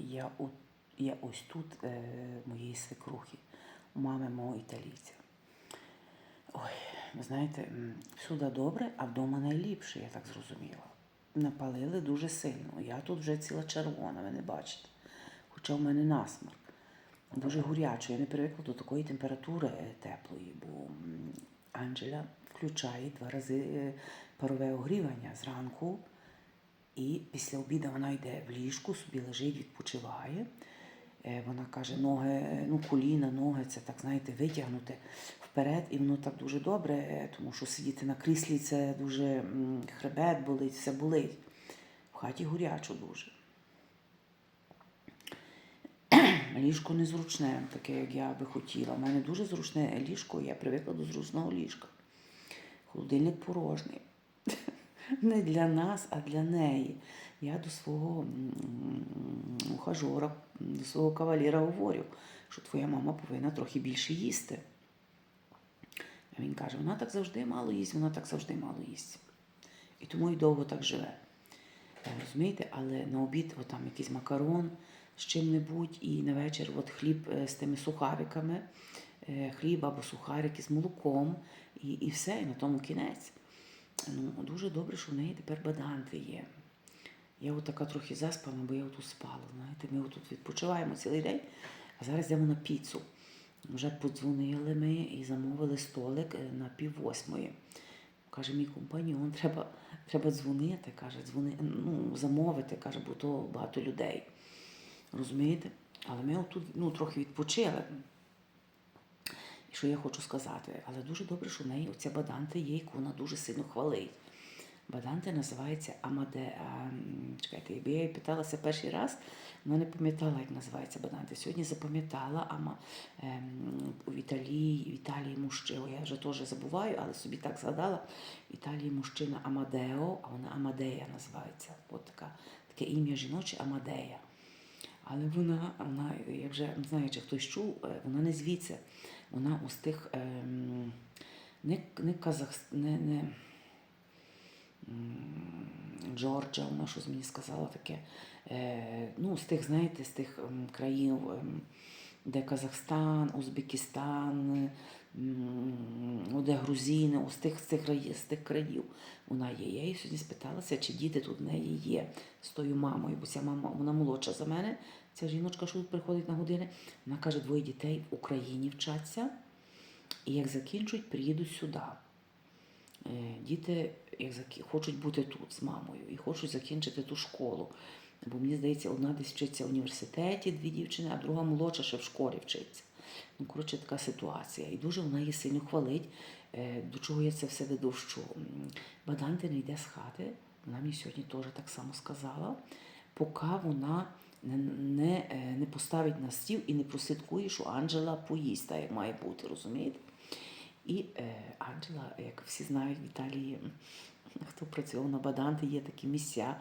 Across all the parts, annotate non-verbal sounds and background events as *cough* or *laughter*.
я, у, я ось тут е, моєї свекрухи, у мами мого італійця. Ой, ви знаєте, всюди добре, а вдома найліпше, я так зрозуміла. Напалили дуже сильно. Я тут вже ціла червона, ви не бачите. Хоча в мене насморк. Дуже горячо. Я не привикла до такої температури е, теплої, бо м, Анджела включає два рази е, парове огрівання зранку. І після обіду вона йде в ліжку, собі лежить, відпочиває. Е, Вона каже, ноги, ну коліна, ноги, це так, знаєте, витягнути вперед, і воно так дуже добре, е, тому що сидіти на кріслі це дуже хребет болить, все болить. В хаті горячо дуже. *clears throat* Ліжко незручне, таке, як я би хотіла. У мене дуже зручне ліжко, я привикла до зручного ліжка. Холодильник порожній. *laughs* Не для нас, а для неї. Я до свого ухажора, до свого кавалера говорю, що твоя мама повинна трохи більше їсти. А він каже, вона так завжди мало їсть, вона так завжди мало їсть. І тому і довго так живе. Е, Розумієте, але на обід от там якийсь макарон з чим-небудь, і на вечір от хліб е, з тими сухариками, е, хліб або сухарики з молоком, і, і все, і на тому кінець. Ну, дуже добре, що в неї тепер баданти є. Я от така трохи заспана, бо я отут спала. Знаєте, ми отут відпочиваємо цілий день, а зараз йдемо на піцу. Вже подзвонили ми і замовили столик е, на пів восьмої. Каже, мій компаньон, треба, треба дзвонити, каже, дзвони, ну, замовити, каже, бо то багато людей. Розумієте? Але ми отут ну, трохи відпочили. Що я хочу сказати? Але дуже добре, що в неї оця баданти є, яку вона дуже сильно хвалить. Баданти називається Амаде. А, чекайте, якби я її питалася перший раз, вона не пам'ятала, як називається Баданти. Сьогодні запам'ятала ама, ем, у Італії, в Італії мужчина. Я вже теж забуваю, але собі так згадала. В Італії мужчина Амадео, а вона Амадея називається. От така, таке ім'я жіноче Амадея. Але вона, вона, я вже не знаю, чи хтось чув, е, вона не звідси. Вона з тих ем, не, не Казахстан, не, не Джорджа, вона щось мені сказала таке. Е, ну, з тих, знаєте, з тих ем, країн, ем, де Казахстан, Узбекистан, де Грузини, з тих, з, тих, з тих країв вона є. Я її сьогодні спиталася, чи діти тут в неї є з тою мамою, бо ця мама вона молодша за мене. Ця жіночка, що тут приходить на години, вона каже, двоє дітей в Україні вчаться, і як закінчують, приїдуть сюди. Е, Діти як закі... хочуть бути тут з мамою і хочуть закінчити ту школу. Бо мені здається, одна десь вчиться в університеті, дві дівчини, а друга молодша ще в школі вчиться. Ну, коротше, така ситуація. І дуже вона її сильно хвалить. Е, До чого я це все веду, що Баданти не йде з хати. Вона мені сьогодні теж так само сказала, поки вона не, не, е, не поставить на стіл і не прослідкує, що Анджела поїсть, як має бути, розумієте? І е, Анджела, як всі знають, в Італії, хто працював на Баданти, є такі місця,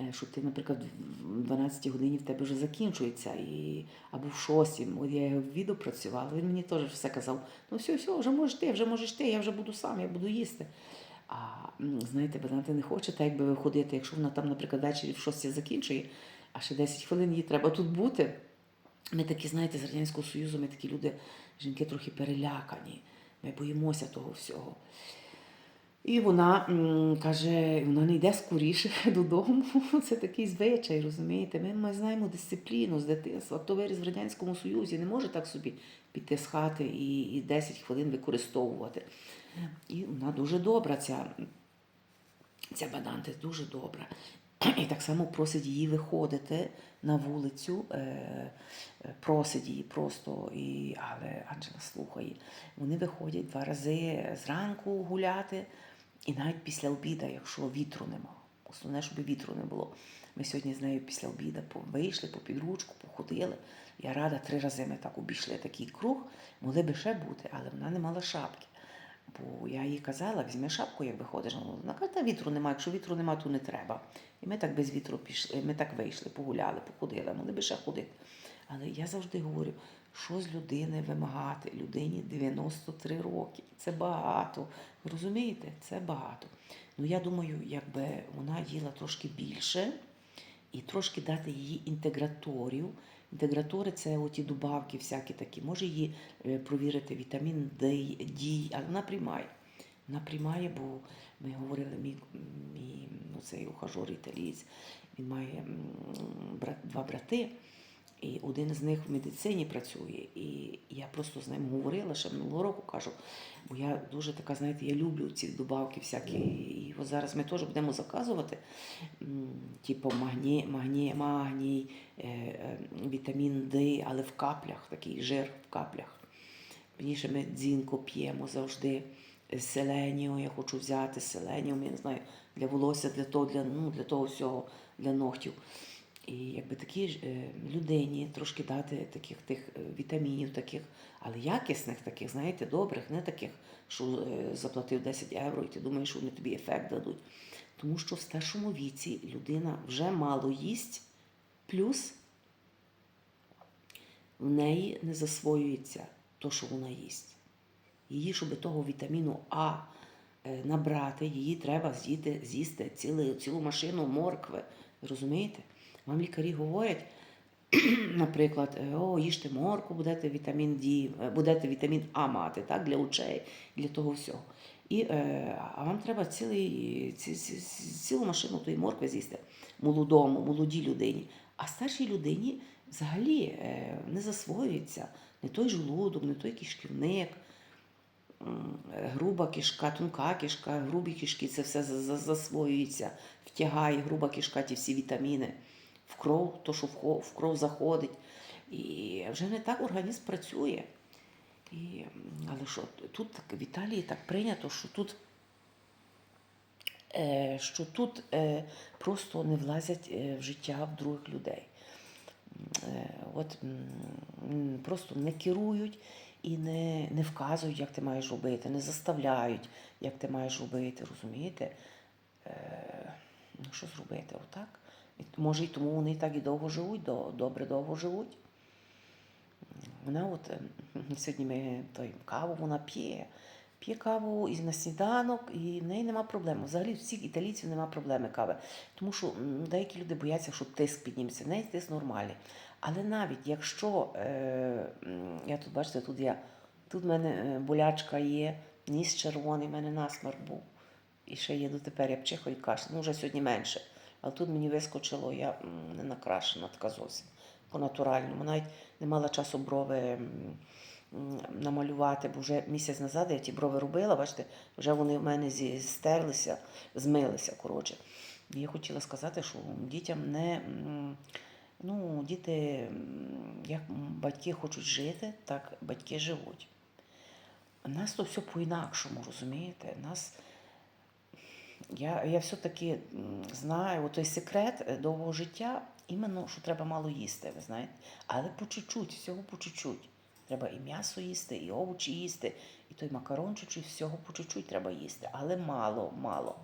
е, що ти, наприклад, в 12 годині в тебе вже закінчується, і, або в 6. От я його в відео працювала, він мені теж все казав: ну все, все, вже можеш ти, вже можеш ти, я вже буду сам, я буду їсти. А знаєте, Баданти не хоче так якби виходити, якщо вона там, наприклад, ввечері в 6 закінчує, а ще 10 хвилин їй треба тут бути. Ми такі, знаєте, з Радянського Союзу, ми такі люди, жінки трохи перелякані. Ми боїмося того всього. І вона каже, вона не йде скоріше *laughs* додому. Це такий звичай, розумієте? Ми, ми знаємо дисципліну з дитинства. Хто виріс в Радянському Союзі, не може так собі піти з хати і, і 10 хвилин використовувати. І вона дуже добра, ця, ця баданти, дуже добра. І так само просить її виходити на вулицю, е, е, просить її просто, і, але Анджела слухає. Вони виходять два рази зранку гуляти, і навіть після обіду, якщо вітру нема. Основне, щоб вітру не було. Ми сьогодні з нею після обіду вийшли по підручку, походили. Я рада, три рази ми так обійшли такий круг, могли би ще бути, але вона не мала шапки. Бо я їй казала, візьми шапку, як виходиш. Ну, Вона каже, та вітру немає, якщо вітру немає, то не треба. І ми так без вітру пішли, ми так вийшли, погуляли, походили, могли би ще ходити. Але я завжди говорю, що з людини вимагати? Людині 93 роки. Це багато. Ви розумієте? Це багато. Ну я думаю, якби вона їла трошки більше і трошки дати їй інтеграторів. Інтегратори це оті добавки всякі такі. Може її е, провірити вітамін D, D, але вона приймає. Вона приймає, бо ми говорили, мій, мій ну, ухажор італієць, він має два брати, і один з них в медицині працює. І я просто з ним говорила ще минулого року, кажу, бо я дуже така, знаєте, я люблю ці добавки всякі. І от зараз ми теж будемо заказувати, типу магній, магній, магній е, е, вітамін D, але в каплях, такий жир в каплях. Пізніше ми дзінко п'ємо завжди. Селеніо, я хочу взяти селеніум, я не знаю, для волосся, для того, для, ну, для того всього, для ногтів. І якби такій ж, е, людині трошки дати таких тих е, вітамінів, таких, але якісних таких, знаєте, добрих, не таких, що е, заплатив 10 євро, і ти думаєш, що вони тобі ефект дадуть. Тому що в старшому віці людина вже мало їсть, плюс в неї не засвоюється то, що вона їсть. Її, щоб того вітаміну А набрати, її треба з'їсти, з'їсти цілу машину моркви. Розумієте? Вам лікарі говорять, *clears throat* наприклад, о, їжте морку, будете вітамін D, е, будете вітамін А мати, так, для очей, для того всього. І, е, а вам треба цілий, ці, ці, ці- цілу машину тої моркви з'їсти молодому, молодій людині. А старшій людині взагалі е, не засвоюється не той желудок, не той кишківник, е, груба кишка, тонка кишка, грубі кишки, це все за- за- засвоюється, втягає груба кишка ті всі вітаміни в кров, то, що в кров заходить. І вже не так організм працює. І, але що тут так в Італії так прийнято, що тут, е, що тут е, просто не влазять е, в життя в других людей. Е, от просто не керують і не, не вказують, як ти маєш робити, не заставляють, як ти маєш робити, розумієте? Е, ну, що зробити? Отак. Може, і тому вони так і довго живуть, до, добре довго живуть. Вона от е, сьогодні ми той каву вона п'є. П'є каву і на сніданок, і в неї нема проблем. Взагалі всіх італійців нема проблеми кави. Тому що деякі люди бояться, що тиск підніметься. В неї тиск нормальний. Але навіть якщо е, я тут бачите, тут я тут в мене е, болячка є, ніс червоний, в мене насморк був. І ще є дотепер, я пчихаю і кашляю. Ну, вже сьогодні менше. Але тут мені вискочило, я не накрашена така зовсім по-натуральному. Навіть не мала часу брови намалювати, бо вже місяць назад я ті брови робила, бачите, вже вони в мене стерлися, змилися. коротше. Я хотіла сказати, що дітям не. Ну, діти, як батьки хочуть жити, так батьки живуть. У нас то все по-інакшому, розумієте? Нас я, я все-таки знаю той секрет е, довгого життя, іменно, що треба мало їсти, ви знаєте. Але по чуть-чуть, всього по чуть-чуть. Треба і м'ясо їсти, і овочі їсти, і той макарон чуть-чуть, всього по чуть-чуть треба їсти. Але мало, мало.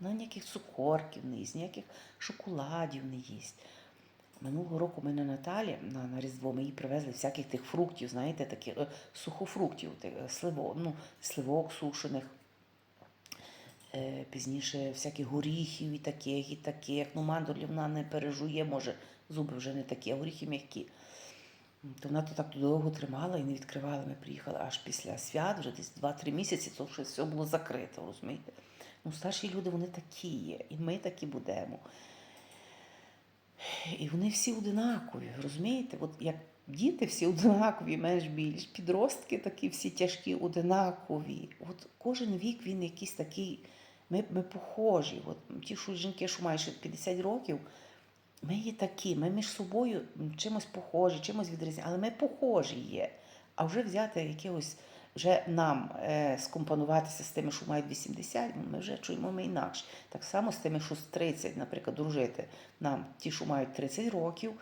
Ну, ніяких цукорків не їсть, ніяких шоколадів не їсть. Минулого року ми на Наталі на, на Різдво ми їй привезли всяких тих фруктів, знаєте, таких е, сухофруктів, тих, е, сливо, ну, сливок сушених. Е, пізніше всяких горіхів і таких, і таких. Ну, мандулі вона не пережує, може, зуби вже не такі, а горіхи м'які. То вона то так довго тримала і не відкривала. Ми приїхали аж після свят, вже десь 2-3 місяці, то вже все було закрито, розумієте? Ну, старші люди, вони такі є, і ми такі будемо. І вони всі одинакові, розумієте? От як діти всі одинакові, менш більш, підростки такі всі тяжкі, одинакові. От кожен вік він якийсь такий, ми, ми похожі. От ті, що жінки, що мають 50 років, ми є такі, ми між собою чимось похожі, чимось відрізняємо, але ми похожі є. А вже взяти якихось, вже нам е, скомпонуватися з тими, що мають 80, ми вже чуємо ми інакше. Так само з тими, що з 30, наприклад, дружити. Нам, ті, що мають 30 років,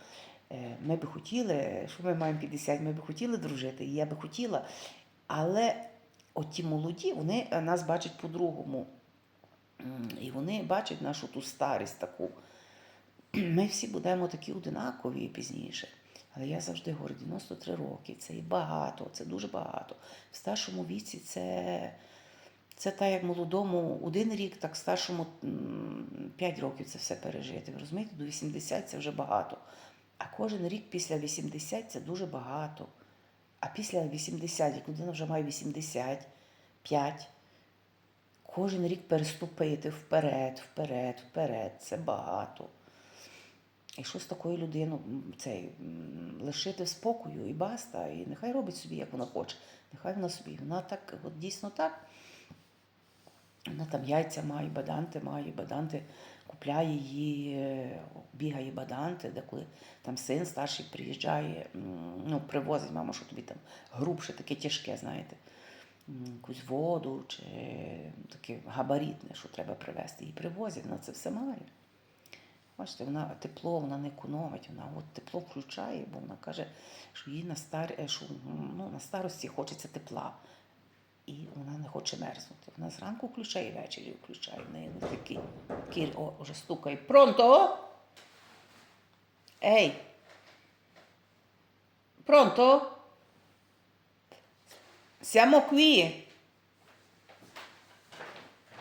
е, ми би хотіли, що ми маємо 50, ми би хотіли дружити, і я би хотіла. Але ті молоді, вони е, нас бачать по-другому. І вони бачать нашу ту старість таку. *clears throat* Ми всі будемо такі одинакові пізніше. Але я завжди говорю, 93 роки це і багато, це дуже багато. В старшому віці це, Це так, як молодому один рік, так старшому 5 років це все пережити. Ви розумієте, до 80 це вже багато. А кожен рік після 80 це дуже багато. А після 80, як людина вже має 85, кожен рік переступити вперед, вперед, вперед це багато. І що з такою людиною цей, лишити спокою і баста, і нехай робить собі, як вона хоче. Нехай вона собі. Вона так, от дійсно так. Вона там яйця має, баданти має, баданти купляє її, е, бігає баданти, де коли там син старший приїжджає, ну, привозить, мама, що тобі там грубше, таке тяжке, знаєте, якусь воду чи таке габаритне, що треба привезти. І привозять, вона це все має. Бачите, вона тепло, вона не економить, вона от тепло включає, бо вона каже, що їй на, стар... е, що, ну, на старості хочеться тепла. І вона не хоче мерзнути. Вона зранку включає і ввечері включає. В неї не такий кір, о, вже стукає. Пронто! Ей! Пронто! Siamo qui!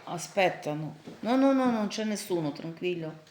Aspetta, no. No, no, no, non c'è nessuno, tranquillo.